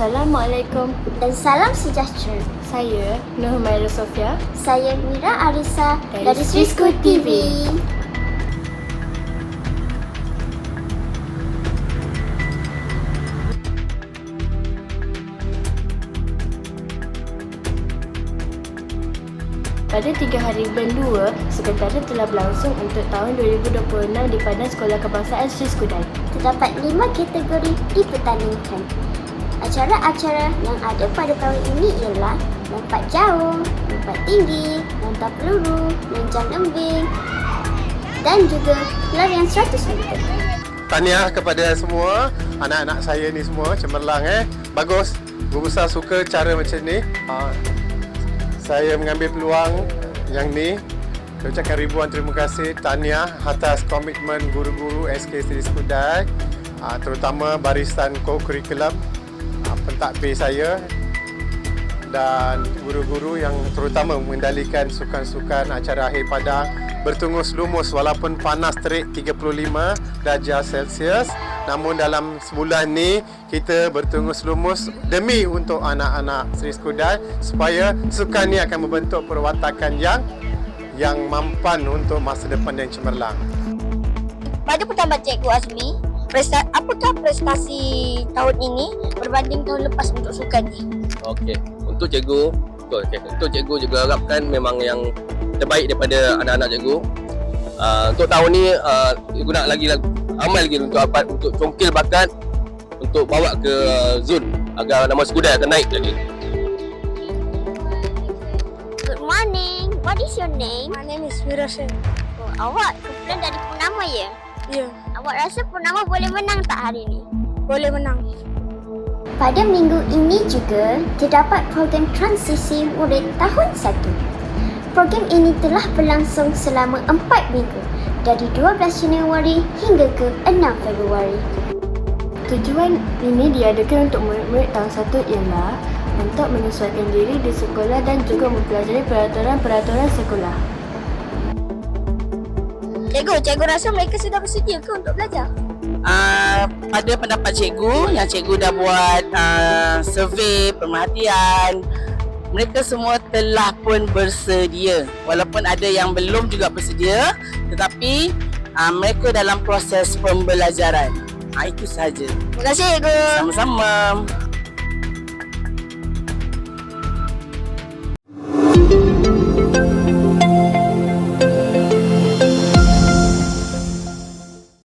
Assalamualaikum. dan salam sejahtera. Saya Nur Humaira Sofia. Saya Mira Arisa Dari dari School TV. Pada 3 hari bulan 2, Sekretariat telah berlangsung untuk tahun 2026 di Padan Sekolah Kebangsaan Sri Skudai. Terdapat lima kategori dipertandingkan. Acara-acara yang ada pada tahun ini ialah lompat jauh, lompat tinggi, lompat peluru, lenjang lembing dan juga pelarian 100 meter. Tahniah kepada semua anak-anak saya ni semua cemerlang eh. Bagus. Guru besar suka cara macam ni. Ha, saya mengambil peluang yang ni. Saya ucapkan ribuan terima kasih tahniah atas komitmen guru-guru SK Seri Skudai ha, terutama barisan co-curriculum pentadbir saya dan guru-guru yang terutama mengendalikan sukan-sukan acara akhir padang bertungus lumus walaupun panas terik 35 darjah Celsius namun dalam sebulan ni kita bertungus lumus demi untuk anak-anak Seri Skudai supaya sukan ni akan membentuk perwatakan yang yang mampan untuk masa depan yang cemerlang. Pada pertama Cikgu Azmi, apakah prestasi tahun ini berbanding tahun lepas untuk sukan ni? Okey. Untuk cikgu, betul. Okay. Untuk cikgu juga harapkan memang yang terbaik daripada anak-anak cikgu. Uh, untuk tahun ni uh, cikgu nak lagi amal lagi untuk dapat untuk congkil bakat untuk bawa ke uh, zon agar nama sekudai akan naik lagi. Good morning. What is your name? My name is Wirasen. Oh, awak kumpulan dari Purnama ya? Ya, Awak rasa Purnama boleh menang tak hari ini? boleh menang. Pada minggu ini juga terdapat program transisi murid tahun 1. Program ini telah berlangsung selama 4 minggu dari 12 Januari hingga ke 6 Februari. Tujuan ini diadakan untuk murid-murid tahun 1 ialah untuk menyesuaikan diri di sekolah dan juga mempelajari peraturan-peraturan sekolah. Cikgu, cikgu rasa mereka sudah bersedia ke untuk belajar? Uh, pada pendapat cikgu yang cikgu dah buat uh, survey pemerhatian mereka semua telah pun bersedia. Walaupun ada yang belum juga bersedia tetapi uh, mereka dalam proses pembelajaran. Uh, itu sahaja. Terima kasih cikgu. sama-sama